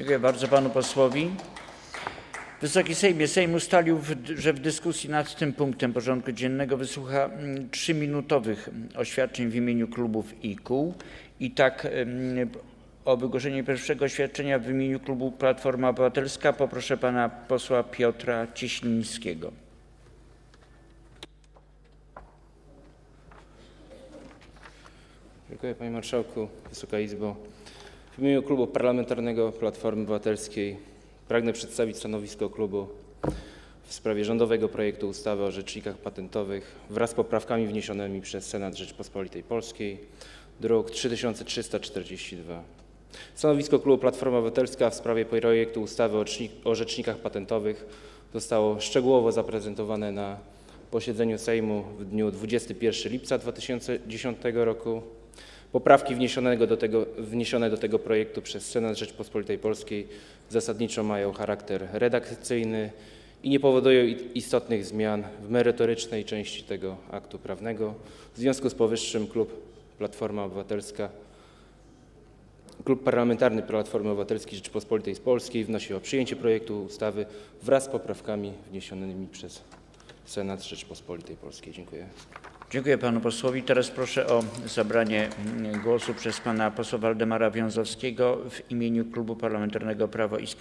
Dziękuję bardzo panu posłowi. Wysoki Sejmie, Sejm ustalił, że w dyskusji nad tym punktem porządku dziennego wysłucha mm, trzyminutowych oświadczeń w imieniu klubów i kół. I tak mm, o wygłoszenie pierwszego oświadczenia w imieniu klubu Platforma Obywatelska poproszę pana posła Piotra Cieślińskiego. Dziękuję Panie Marszałku, Wysoka Izbo. W imieniu Klubu Parlamentarnego Platformy Obywatelskiej pragnę przedstawić stanowisko klubu w sprawie rządowego projektu ustawy o rzecznikach patentowych wraz z poprawkami wniesionymi przez Senat Rzeczypospolitej Polskiej, druk 3342. Stanowisko klubu Platforma Obywatelska w sprawie projektu ustawy o rzecznikach patentowych zostało szczegółowo zaprezentowane na posiedzeniu Sejmu w dniu 21 lipca 2010 roku. Poprawki wniesionego do tego, wniesione do tego projektu przez Senat Rzeczypospolitej Polskiej zasadniczo mają charakter redakcyjny i nie powodują istotnych zmian w merytorycznej części tego aktu prawnego. W związku z powyższym klub Platforma Obywatelska Klub Parlamentarny Platformy Obywatelskiej Rzeczypospolitej Polskiej wnosi o przyjęcie projektu ustawy wraz z poprawkami wniesionymi przez Senat Rzeczypospolitej Polskiej. Dziękuję. Dziękuję panu posłowi. Teraz proszę o zabranie mm, głosu przez pana posła Waldemara Wiązowskiego w imieniu Klubu Parlamentarnego Prawo i Sprawiedliwość.